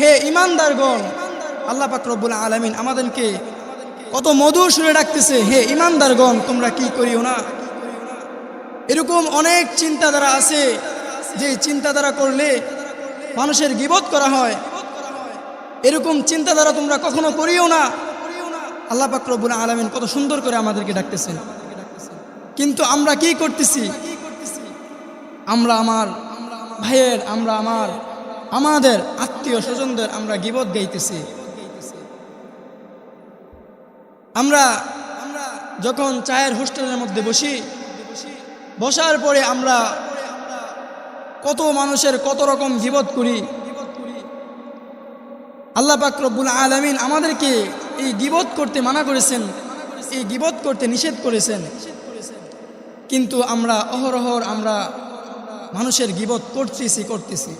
হে ঈমানদারগণ, আল্লাহ পাক রব্বুল আলামিন আমাদেরকে কত মধুর সুরে ডাকতেছে, হে ঈমানদারগণ, তোমরা কি করিও না? এরকম অনেক চিন্তাধারা আছে, যে চিন্তাধারা করলে মানুষের গিবত করা হয়। এরকম চিন্তাধারা তোমরা কখনো করিও না। আল্লাহ পাক রব্বুল আলামিন কত সুন্দর করে আমাদেরকে ডাকতেছেন। কিন্তু আমরা কি করতেছি? আমরা আমার ভাইয়ের আমরা আমার, আমাদের আত্মীয় স্বজনদের আমরা গিবত গাইতেছি। আমরা আমরা যখন চায়ের হোস্টেলের মধ্যে বসি, বসার পরে আমরা কত মানুষের কত রকম গিবত করি। আল্লাহ পাক রব্বুল আলমিন আমাদেরকে এই গিবত করতে মানা করেছেন, এই গিবত করতে নিষেধ করেছেন। কিন্তু আমরা অহরহর আমরা মানুষের গিবত করতেছি করতেছি।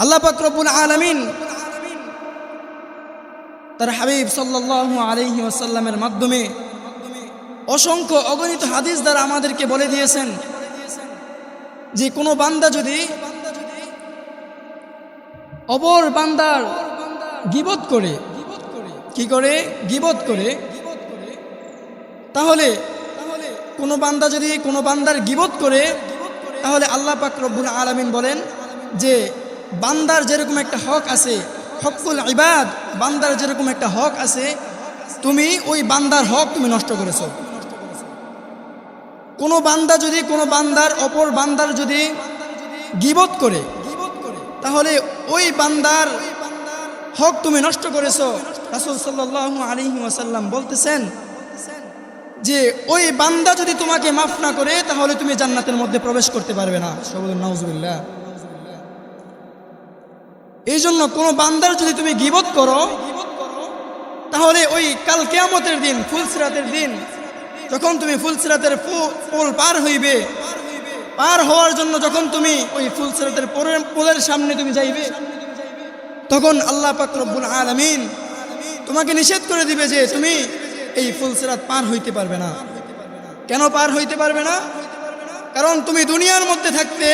আল্লাহ পাক রব্বুল আলমিন তার হাবিব সাল্লাল্লাহু আলাইহি ওয়াসাল্লামের মাধ্যমে অসংখ্য অগণিত হাদিস দ্বারা আমাদেরকে বলে দিয়েছেন যে কোনো বান্দা যদি অপর বান্দার গিবত করে, কি করে? গিবত করে। তাহলে কোনো বান্দা যদি কোনো বান্দার গিবত করে, তাহলে আল্লাহ পাক রব্বুল আলামিন বলেন যে, বান্দার যেরকম একটা হক আছে হকুল ইবাদ, বান্দার যেরকম একটা হক আছে, তুমি ওই বান্দার হক তুমি নষ্ট করেছ। কোনো বান্দা যদি, কোনো বান্দার অপর বান্দার যদি গিবত করে, তাহলে ওই বান্দার হক তুমি নষ্ট করেছ। রাসুল সাল্লাহ আলিহি ওয়াসাল্লাম বলতেছেন যে ওই বান্দা যদি তোমাকে মাফ না করে, তাহলে তুমি জান্নাতের মধ্যে প্রবেশ করতে পারবে না। এই জন্য কোনো বান্দার যদি তুমি গিবত করো, তাহলে ওই কাল কেয়ামতের দিন, ফুলসিরাতের দিন, যখন তুমি ফুলসিরাতের পোল পার হইবে, পার হওয়ার জন্য যখন তুমি ওই ফুলসিরাতের পোলের সামনে তুমি যাইবে, তখন আল্লাহ পাক আলামিন তোমাকে নিষেধ করে দিবে যে তুমি এই ফুলসিরাত পার হইতে পারবে না। কেন পার হইতে পারবে না? কারণ তুমি দুনিয়ার মধ্যে থাকতে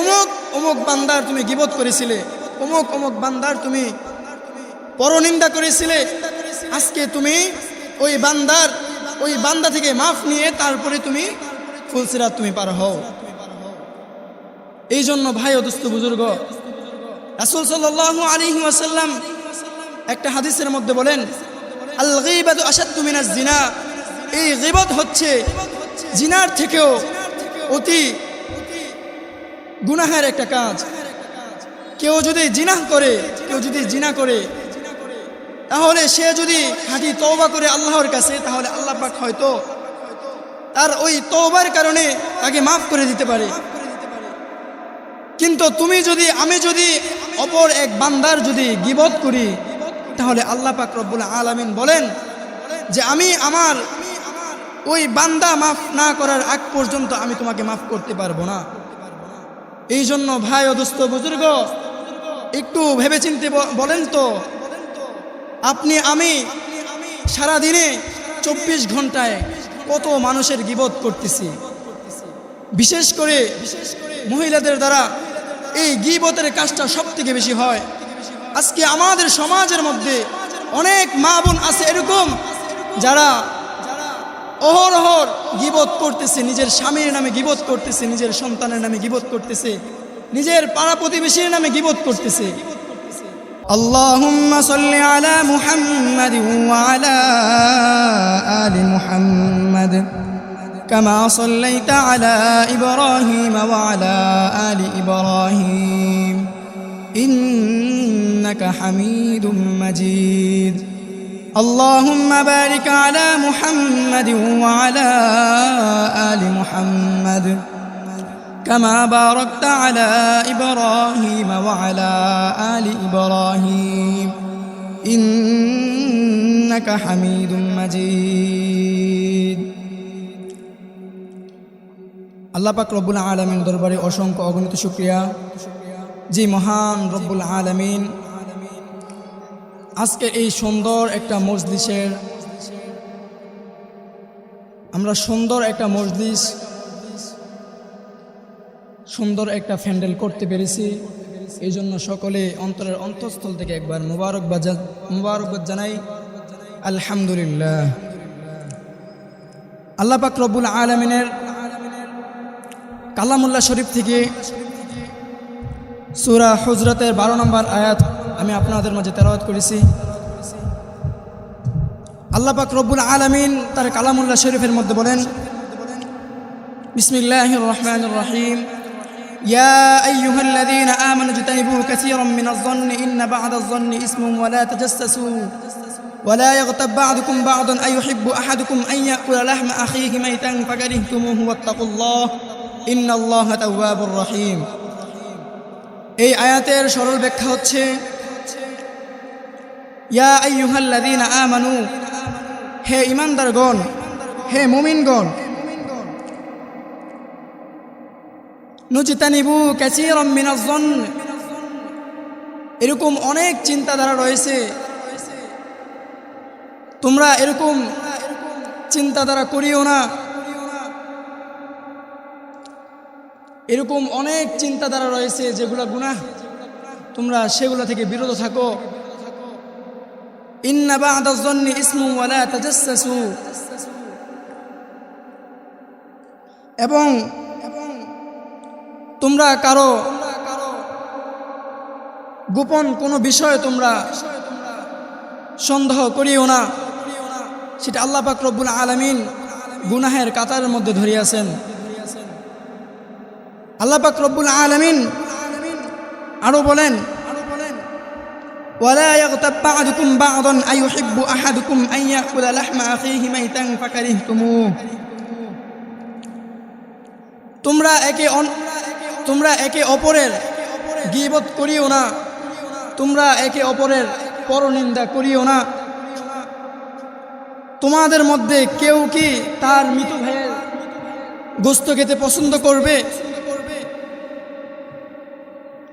অমুক অমুক বান্দার তুমি গিবত করেছিলে, অমুক অমুক বান্দার তুমি পরনিন্দা করেছিলে। আজকে তুমি ওই বান্দার, ওই বান্দা থেকে মাফ নিয়ে তারপরে তুমি ফুলসিরাত তুমি পার হও। এই জন্য ভাই অদস্ত বুজুর্গ, রাসুল সাল্লাহ আলী ওয়াসাল্লাম একটা হাদিসের মধ্যে বলেন আল গিবাদ আসাদ তুমিনা জিনা। এই গিবত হচ্ছে জিনার থেকেও অতি গুনাহের একটা কাজ। কেউ যদি জিনাহ করে, কেউ যদি জিনা করে, তাহলে সে যদি খাঁটি তওবা করে আল্লাহর কাছে, তাহলে আল্লাহ পাক হয়তো তার ওই তওবার কারণে তাকে মাফ করে দিতে পারে। কিন্তু তুমি যদি, আমি যদি অপর এক বান্দার যদি গিবত করি তাহলে আল্লাহ পাক রব্বুল আলামিন বলেন যে আমি আমার ওই বান্দা মাফ না করার আগ পর্যন্ত আমি তোমাকে মাফ করতে পারব না। এই জন্য ভাই অদস্ত বুজুর্গ, একটু ভেবেচিন্তে বলেন তো, আপনি আমি সারা দিনে চব্বিশ ঘন্টায় কত মানুষের গিবত করতেছি। বিশেষ করে মহিলাদের দ্বারা এই গিবতের কাজটা সব থেকে বেশি হয়। আজকে আমাদের সমাজের মধ্যে অনেক মা বোন আছে এরকম যারা অহরহর গিবত করতেছে নিজের স্বামীর নামে গিবত করতেছে নিজের সন্তানের নামে গিবত করতেছে নিজের পাড়া প্রতিবেশীর নামে গিবত করতেছে اللهم صل على محمد وعلى آل محمد كما صليت على إبراهيم وعلى آل إبراهيم إنك حميد مجيد اللهم بارك على محمد وعلى آل محمد كما باركت على إبراهيم وعلى آل إبراهيم إنك حميد مجيد আল্লাহ পাক রব্বুল আলমিন দরবারে অসংখ্য অগণিত শুক্রিয়া জি মহান রব্বুল আলমিন আজকে এই সুন্দর একটা মজলিসের আমরা সুন্দর একটা মজলিস, সুন্দর একটা ফ্যান্ডেল করতে পেরেছি। এই জন্য সকলে অন্তরের অন্তঃস্থল থেকে একবার মুবারকবাদ মুবারকবাদ জানাই, আলহামদুলিল্লাহ। আল্লাহ পাক রব্বুল আলমিনের কালামুল্লাহ শরীফ থেকে সুরা হজরতের বারো নম্বর আয়াত আমি আপনাদের মাঝে তেলাওয়াত করেছি আল্লাহ পাক রব্বুল আলমিন তার কালামুল্লাহ শরীফের মধ্যে বলেন বিসমিল্লাহ রহমান রহিম يا أيها الذين آمنوا اجتنبوا كثيرا من الظن إن بعد الظن اسم ولا تجسسوا ولا يغتب بعضكم بعضا أيحب أحدكم أن يأكل لحم أخيه ميتا فكرهتموه واتقوا الله إن الله تواب رحيم এই আয়াতের সরল ব্যাখ্যা হচ্ছে ইয়া আইয়ুহাল্লাযীনা আমানু, হে ইমানদারগণ হে মুমিনগণ, নুজিতানিবু কাসীরাম মিনাজ-জন্ন এরকম অনেক চিন্তাধারা রয়েছে। তোমরা এরকম চিন্তাধারা করিও না। এরকম অনেক চিন্তাধারা রয়েছে যেগুলো গুনাহ, তোমরা সেগুলো থেকে বিরত থাকো। ইন্না বা'দাজ-জন্নি ইসমু ওয়ালা তাজাসসাসু। এবং তোমরা কারও গোপন কোনো বিষয় তোমরা সন্দেহ করিও না। সেটা আল্লাহ পাক রব্বুল আলামিন গুনাহের কাতারের মধ্যে ধরিয়াছেন। আল্লাহ পাক রব্বুল আলামিন আরও বলেন ولا يغتب بعضكم بعضا أيحب أحدكم أن يأكل لحم أخيه ميتا فكرهتموه তোমরা একে অন- তোমরা একে অপরের গিবত করিও না তোমরা একে অপরের পরনিন্দা করিও না তোমাদের মধ্যে কেউ কি তার মৃত ভাইয়ের গোস্ত খেতে পছন্দ করবে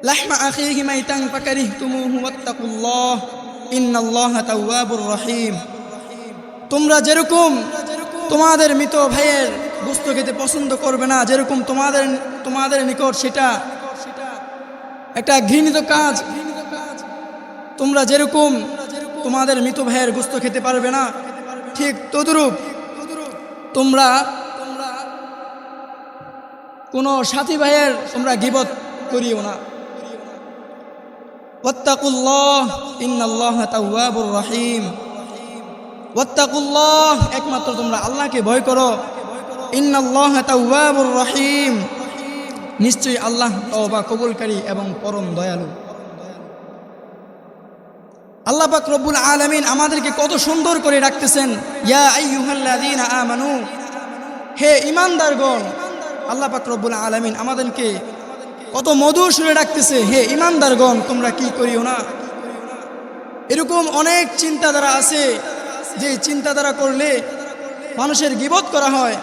লাহমা আখিহি মাইতান ফাকারিহতুমুহু ওয়াত্তাকুল্লাহ ইন্নাল্লাহা তাওয়াবুর রহিম তোমরা যেরকম তোমাদের মৃত ভাইয়ের গোস্ত খেতে পছন্দ করবে না, যেরকম তোমাদের তোমাদের নিকট সেটা একটা ঘৃণিত কাজ, তোমরা যেরকম তোমাদের মৃত ভাইয়ের গোস্ত খেতে পারবে না, ঠিক তদরূপ তোমরা কোনো সাথী ভাইয়ের তোমরা গিবত করিও না। ওয়াত্তাকুল্লাহ, ইন্নাল্লাহ তাওয়াবুর রহিম। ওয়াত্তাকুল্লাহ, একমাত্র তোমরা আল্লাহকে ভয় করো। ইন্নাল্লাহ তাওয়াবুর রহিম। নিশ্চয়ই আল্লাহ তওবা কবুলকারী এবং পরম দয়ালু। আল্লাহ পাক রব্বুল আলামিন আমাদেরকে কত সুন্দর করে রাখতেছেন ইয়া আইয়ুহাল্লাযীনা আমানু, হে ইমানদারগণ আল্লাহ পাক রব্বুল আলামিন আমাদেরকে কত মধুর সুরে ডাকতেছে, হে ইমানদারগণ, তোমরা কি করিও না? এরকম অনেক চিন্তাধারা আছে, যে চিন্তাধারা করলে মানুষের গিবত করা হয়।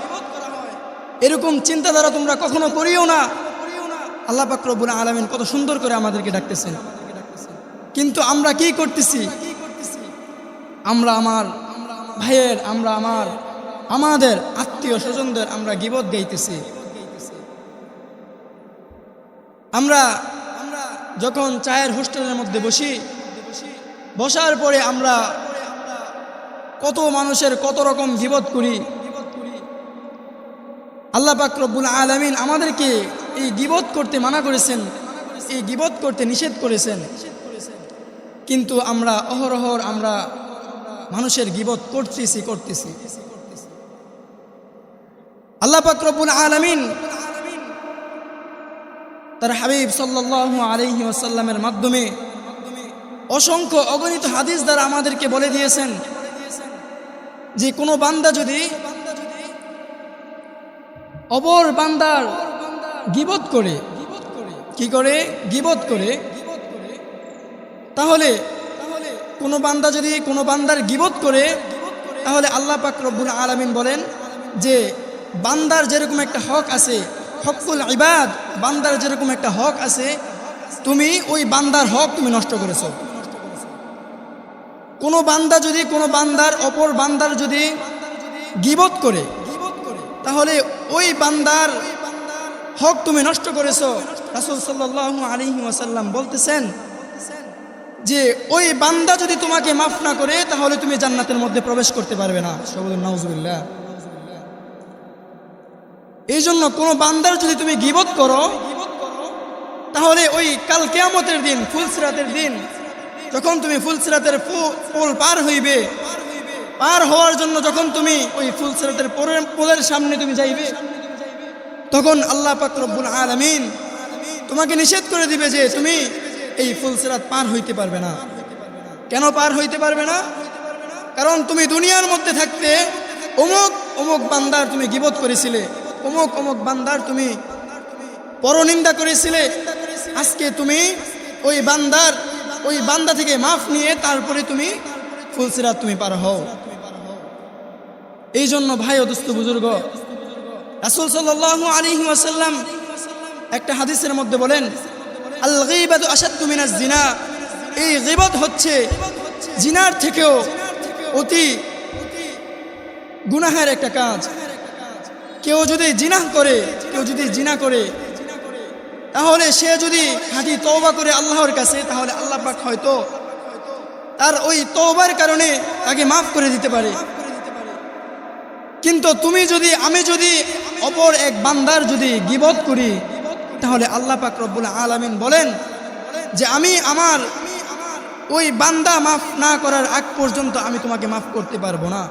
এরকম চিন্তাধারা তোমরা কখনো করিও না। আল্লাহ পাক রব্বুল আলামিন কত সুন্দর করে আমাদেরকে ডাকতেছেন। কিন্তু আমরা কি করতেছি? আমরা আমার ভাইয়ের, আমরা আমার, আমাদের আত্মীয় স্বজনদের আমরা গিবত গাইতেছি। আমরা যখন চায়ের হোস্টেলের মধ্যে বসি, বসার পরে আমরা কত মানুষের কত রকম গিবত করি। আল্লাহ পাক রব্বুল আলামিন আমাদেরকে এই গিবত করতে মানা করেছেন, এই গিবত করতে নিষেধ করেছেন। কিন্তু আমরা অহরহর আমরা মানুষের গিবত করতেছি করতেছি। আল্লাহ পাক রব্বুল আলামিন তার হাবিব সাল্লাল্লাহু আলাইহি ওয়াসাল্লামের মাধ্যমে অসংখ্য অগণিত হাদিস দ্বারা আমাদেরকে বলে দিয়েছেন যে কোনো বান্দা যদি অপর বান্দার গিবত করে, কি করে? গিবত করে। তাহলে কোনো বান্দা যদি কোনো বান্দার গিবত করে, তাহলে আল্লাহ পাক রব্বুল আলামিন বলেন যে বান্দার যেরকম একটা হক আছে হকুল ইবাদ, বান্দার যেরকম একটা হক আছে, তুমি ওই বান্দার হক তুমি নষ্ট করেছ। কোনো বান্দা যদি, কোনো বান্দার অপর বান্দার যদি গিবত করে, তাহলে ওই বান্দার হক তুমি নষ্ট করেছ। রাসুল সাল্লাহ আলিহি ওয়াসাল্লাম বলতেছেন যে, ওই বান্দা যদি তোমাকে মাফ না করে, তাহলে তুমি জান্নাতের মধ্যে প্রবেশ করতে পারবে না। সবুল নাউজুবিল্লাহ। এই জন্য কোনো বান্দার যদি তুমি গিবত করো, তাহলে ওই কাল কেয়ামতের দিন, ফুলসিরাতের দিন, যখন তুমি ফুলসিরাতের পোল পার হইবে, পার হওয়ার জন্য যখন তুমি ওই ফুলসিরাতের পোলের পোলের সামনে তুমি যাইবে, তখন আল্লাহ পাক রব্বুল আলামিন তোমাকে নিষেধ করে দিবে যে তুমি এই ফুলসিরাত পার হইতে পারবে না। কেন পার হইতে পারবে না? কারণ তুমি দুনিয়ার মধ্যে থাকতে অমুক অমুক বান্দার তুমি গিবত করেছিলে। অমুক অমুক বান্দার তুমি পরনিন্দা করেছিলে। আজকে তুমি ওই বান্দার, ওই বান্দা থেকে মাফ নিয়ে তারপরে তুমি ফুলসিরাত তুমি পার হও। এই জন্য ভাই ও দুস্থ বুজুর্গ, রাসুল সাল্লাহ আলী ওয়াসাল্লাম একটা হাদিসের মধ্যে বলেন আল গিবাদু আসাদ্দু মিনাজ জিনা। এই গিবত হচ্ছে জিনার থেকেও অতি গুনাহের একটা কাজ। কেউ যদি জিনাহ করে, কেউ যদি জিনা করে, তাহলে সে যদি খাঁটি তওবা করে আল্লাহর কাছে, তাহলে আল্লাহ পাক হয়তো তার ওই তওবার কারণে তাকে মাফ করে দিতে পারে। কিন্তু তুমি যদি, আমি যদি অপর এক বান্দার যদি গিবত করি, তাহলে আল্লাহ পাক রব্বুল আলামিন বলেন যে আমি আমার ওই বান্দা মাফ না করার আগ পর্যন্ত আমি তোমাকে মাফ করতে পারব না।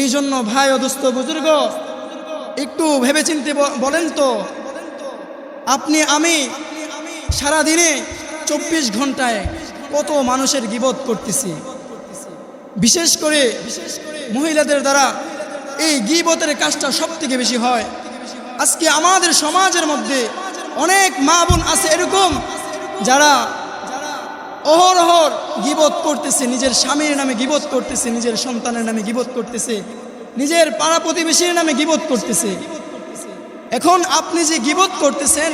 এই জন্য ভাই ও দোস্ত বুজুর্গ একটু ভেবেচিন্তে বলেন তো, আপনি, আমি সারা দিনে চব্বিশ ঘন্টায় কত মানুষের গিবত করতেছি। বিশেষ করে মহিলাদের দ্বারা এই গিবতের কাজটা সব থেকে বেশি হয়। আজকে আমাদের সমাজের মধ্যে অনেক মা বোন আছে এরকম যারা অহরহর গিবত করতেছে, নিজের স্বামীর নামে গিবত করতেছে, নিজের সন্তানের নামে গিবত করতেছে। নিজের পাড়া প্রতিবেশীর নামে গিবত করতেছে। এখন আপনি যে গিবত করতেছেন,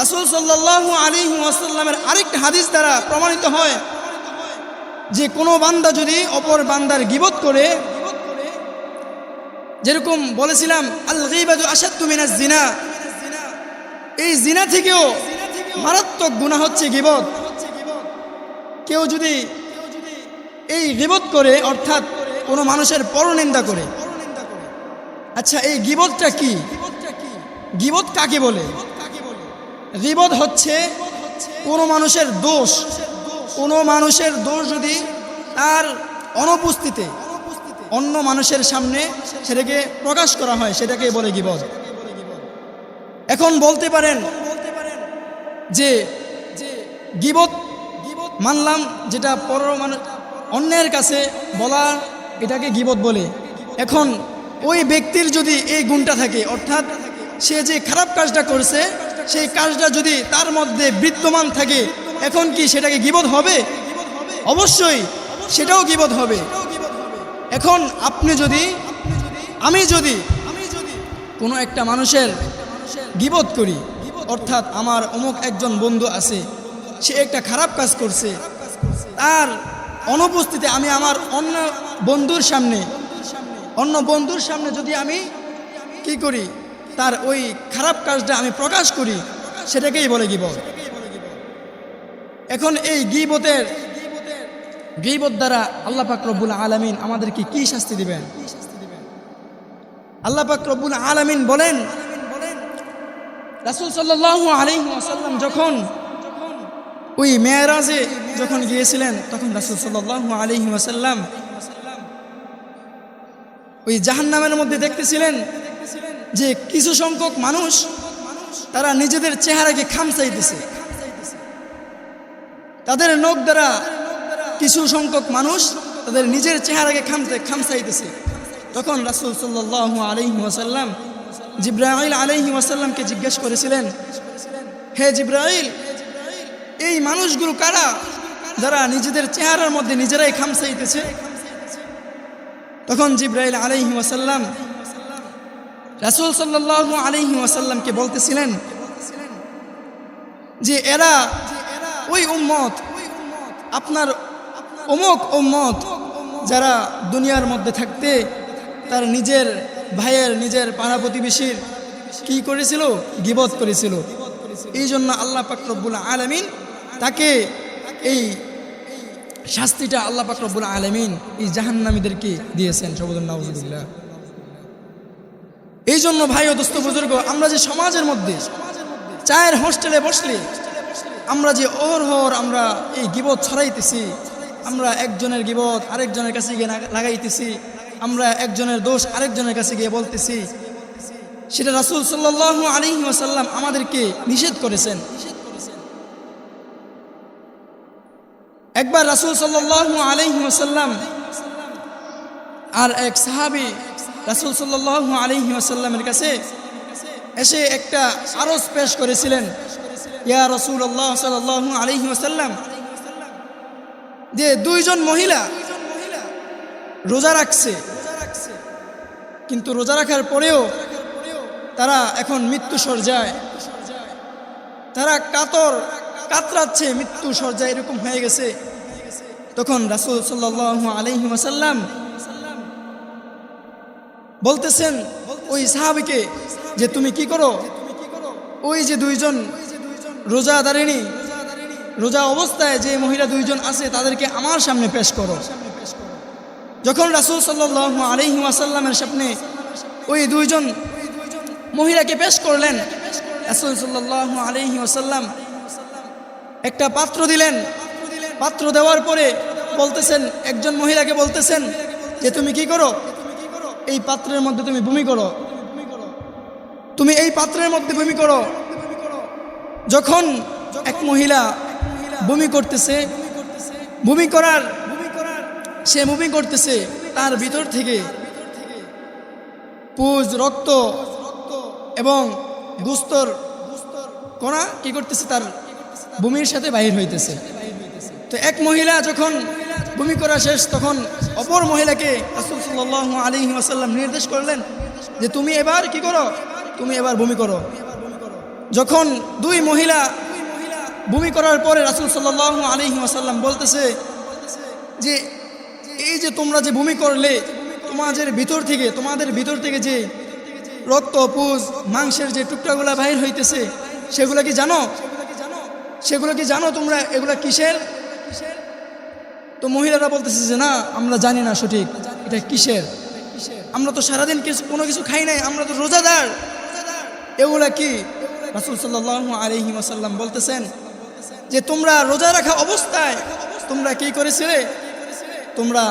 রাসুল সাল্লাহ আলী ওয়াসাল্লামের আরেকটা হাদিস দ্বারা প্রমাণিত হয় যে কোনো বান্দা যদি অপর বান্দার গিবত করে, যেরকম বলেছিলাম, আল গিবাদু আসাদ্দু মিনাজ জিনা। এই জিনা থেকেও মারাত্মক গুনাহ হচ্ছে গিবত। কেউ যদি এই গিবত করে, অর্থাৎ কোনো মানুষের পরনিন্দা করে। আচ্ছা এই গিবতটা কি? গিবত কাকে বলে? গিবত হচ্ছে কোনো মানুষের দোষ। কোনো মানুষের দোষ যদি তার অনুপস্থিতিতে অন্য মানুষের সামনে সেটাকে প্রকাশ করা হয় সেটাকে বলে গিবত। এখন বলতে পারেন যে গিবত মানলাম যেটা পর মানুষ অন্যের কাছে বলা এটাকে গিবত বলে। এখন ওই ব্যক্তির যদি এই গুণটা থাকে, অর্থাৎ সে যে খারাপ কাজটা করছে, সেই কাজটা যদি তার মধ্যে বিদ্যমান থাকে, এখন কি সেটাকে গিবত হবে? অবশ্যই সেটাও গিবত হবে। এখন আপনি যদি, আমি যদি কোনো একটা মানুষের গিবত করি, অর্থাৎ আমার অমুক একজন বন্ধু আছে, সে একটা খারাপ কাজ করছে, তার অনুপস্থিতিতে আমি আমার অন্য বন্ধুর সামনে, অন্য বন্ধুর সামনে যদি আমি কি করি, তার ওই খারাপ কাজটা আমি প্রকাশ করি, সেটাকেই বলে গিবত। এখন এই গিবতের, গিবত দ্বারা আল্লাহ রব্বুল আলামিন আমাদেরকে কি শাস্তি দিবেন? আল্লাহ রব্বুল আলামিন বলেন, রাসূল ওয়াসাল্লাম যখন ওই মেয়েরাজে যখন গিয়েছিলেন, তখন রাসূল সাল্লাল্লাহু আলাইহি ওয়াসাল্লাম ওই জাহান্নামের মধ্যে দেখতেছিলেন যে কিছু সংখ্যক মানুষ তারা নিজেদের চেহারাকে খামচাইতেছে। তাদের নখ দ্বারা কিছু সংখ্যক মানুষ তাদের নিজের চেহারাকে খামতে খামচাইতেছে। তখন রাসুল সাল্লাহ আলহি ওয়াসাল্লাম জিব্রাহিল আলহি ওয়াসাল্লামকে জিজ্ঞেস করেছিলেন, হে জিব্রাহিল এই মানুষগুলো কারা যারা নিজেদের চেহারার মধ্যে নিজেরাই খামচাইতেছে? তখন জিব্রাহিল আলহি ওয়াসাল্লাম রাসুল সাল্লাহ আলহি ওয়াসাল্লামকে বলতেছিলেন যে এরা ওই উম্মত, আপনার অমুক উম্মত যারা দুনিয়ার মধ্যে থাকতে তার নিজের ভাইয়ের নিজের পাড়া প্রতিবেশীর কি করেছিল? গিবত করেছিল। এই জন্য আল্লাহ পাক রব্বুল আলমিন তাকে এই শাস্তিটা আল্লাহ পাক রব্বুল আলমিন এই জাহান্নামীদেরকে দিয়েছেন। সবুদুল নাউজুবিল্লাহ। এই জন্য ভাই ও দোস্ত বুজুর্গ, আমরা যে সমাজের মধ্যে চায়ের হোস্টেলে বসলে আমরা যে অহরহর আমরা এই গিবত ছড়াইতেছি, আমরা একজনের গিবত আরেকজনের কাছে গিয়ে লাগাইতেছি, আমরা একজনের দোষ আরেকজনের কাছে গিয়ে বলতেছি, সেটা রাসূল সাল্লাল্লাহু আলাইহি ওয়াসাল্লাম আমাদেরকে নিষেধ করেছেন। একবার রাসূল সাল্লাল্লাহু আলাইহি ওয়াসাল্লাম আর এক সাহাবী রাসূল সাল্লাল্লাহু আলাইহি ওয়াসাল্লামের কাছে এসে একটা আরজ পেশ করেছিলেন। ইয়া রাসূলুল্লাহ সাল্লাল্লাহু আলাইহি ওয়াসাল্লাম, যে দুইজন মহিলা রোজা রাখছে, কিন্তু রোজা রাখার পরেও তারা এখন মৃত্যু সর্জায় তারা কাতর কাতরাচ্ছে, মৃত্যু সর্জায় এরকম হয়ে গেছে। তখন রাসূল সাল্লাল্লাহু আলাইহি ওয়াসাল্লাম বলতেছেন, ওই সাহাবিকে, যে তুমি কি করো? ওই যে দুইজন রোজা দাঁড়িনী রোজা অবস্থায় যে মহিলা দুইজন আছে, তাদেরকে আমার সামনে পেশ করো। যখন রাসূল সাল্লাল্লাহু আলাইহি ওয়াসাল্লামের সামনে ওই দুইজন মহিলাকে পেশ করলেন, রাসূল সাল্লাল্লাহু আলাইহি ওয়াসাল্লাম একটা পাত্র দিলেন। পাত্র দেওয়ার পরে বলতেছেন, একজন মহিলাকে বলতেছেন যে, তুমি কি করো? এই পাত্রের মধ্যে তুমি বমি করো। তুমি এই পাত্রের মধ্যে বমি করো। যখন এক মহিলা বমি করতেছে, বমি করার সে বমি করতেছে, তার ভিতর থেকে পুজ, রক্ত এবং গুস্তর কণা কি করতেছে তার বমির সাথে বাহির হইতেছে। তো এক মহিলা যখন বমি করা শেষ, তখন অপর মহিলাকে রাসূল সাল্লাল্লাহু আলাইহি ওয়াসাল্লাম নির্দেশ করলেন যে তুমি এবার কি করো? তুমি এবার বমি করো। যখন দুই মহিলা বমি করার পরে রাসূল সাল্লাল্লাহু আলাইহি ওয়াসাল্লাম বলতেছে যে, এই যে তোমরা যে বমি করলে, তোমাদের ভিতর থেকে, তোমাদের ভিতর থেকে যে রক্ত, পুজ, মাংসের যে টুকরাগুলা বাহির হইতেছে, সেগুলা কি জানো? সেগুলো কি জানো তোমরা? এগুলা কিসের? তো মহিলারা বলতেছে যে, না, আমরা জানি না সঠিক। এটা কিসের? আমরা তো সারাদিন কিছু, কোনো কিছু খাই নাই, আমরা তো রোজাদার। এগুলা কি? রাসুল সাল্লাল্লাহু আলাইহি ওয়াসাল্লাম বলতেছেন যে, তোমরা রোজা রাখা অবস্থায় তোমরা কি করেছিলে? তোমরা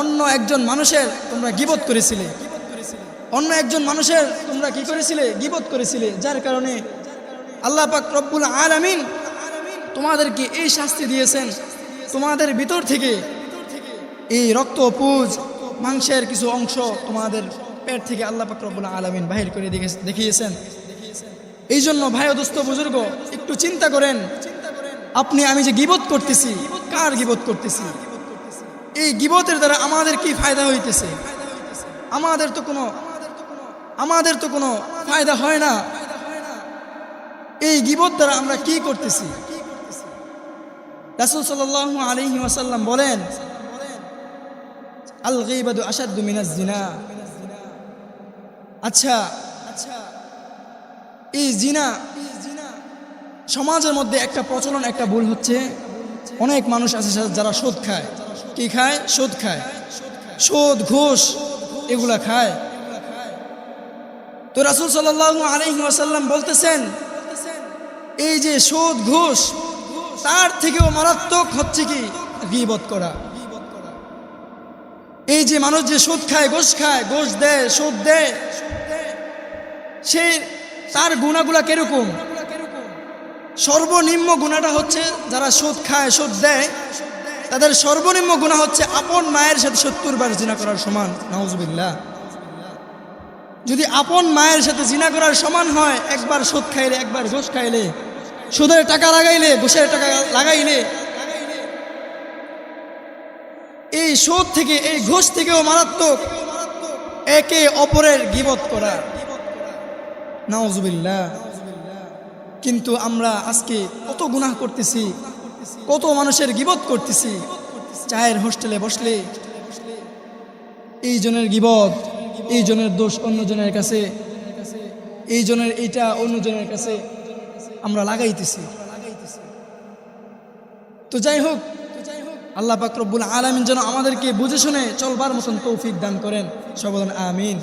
অন্য একজন মানুষের, তোমরা গিবত করেছিলে। অন্য একজন মানুষের তোমরা কি করেছিলে? গিবত করেছিলে। যার কারণে আল্লাহ পাক রব্বুল আলামিন তোমাদেরকে এই শাস্তি দিয়েছেন। তোমাদের ভিতর থেকে এই রক্ত, পুজ, মাংসের কিছু অংশ তোমাদের পেট থেকে আল্লাহ পাক রব্বুল আলামিন বাহির করে দেখে- দেখিয়েছেন। এই জন্য ভাই দোস্ত, বুজুর্গ, একটু চিন্তা করেন। আপনি, আমি যে গিবত করতেছি, কার গিবত করতেছি? এই গিবতের দ্বারা আমাদের কি ফায়দা হইতেছে? আমাদের তো কোনো আমাদের তো কোনো ফায়দা হয় না। এই গিবত দ্বারা আমরা কি করতেছি? রাসূল সাল্লাল্লাহু আলাইহি ওয়াসাল্লাম বলেন আল গীবাদু আশাদ্দু মিনাজ জিনা আচ্ছা এই জিনা সমাজের মধ্যে একটা প্রচলন, একটা ভুল হচ্ছে। অনেক মানুষ আছে যারা সুদ খায়। কি খায়? সুদ খায়। সুদ, ঘুষ, এগুলা খায়। তো রাসূল সাল্লাল্লাহু আলাইহি ওয়াসাল্লাম বলতেছেন, এই যে সুদ, ঘুষ তার থেকেও মারাত্মক হচ্ছে কি? গিবত করা। এই যে মানুষ যে সুদ খায় ঘুষ খায় ঘুষ দেয়, সুদ দেয়, সে তার গুণাগুলা কীরকম? সর্বনিম্ন গুণাটা হচ্ছে যারা সুদ খায়, সুদ দেয়, তাদের সর্বনিম্ন গুণা হচ্ছে আপন মায়ের সাথে সত্তর বার জিনা করার সমান। নাউজুবিল্লাহ। যদি আপন মায়ের সাথে জিনা করার সমান হয়, একবার সুদ খাইলে, একবার ঘুষ খাইলে সুদের টাকা লাগাইলে, ঘুষের টাকা লাগাইলে। এই সুদ থেকে, এই ঘুষ থেকেও মারাত্মক একে অপরের গিবত করা। নাউজুবিল্লাহ। কিন্তু আমরা আজকে কত গুনাহ করতেছি, কত মানুষের গিবত করতেছি, চায়ের হোস্টেলে বসলে এই জনের গিবত, এই জনের দোষ অন্য জনের কাছে, এই জনের এইটা অন্যজনের কাছে। আমরা লাগাইতেছি। তো যাই হোক আল্লাহ পাকরবুল আলমিন যেন আমাদেরকে বুঝে শুনে চলবার মতন তৌফিক দান করেন। সবদান আমিন।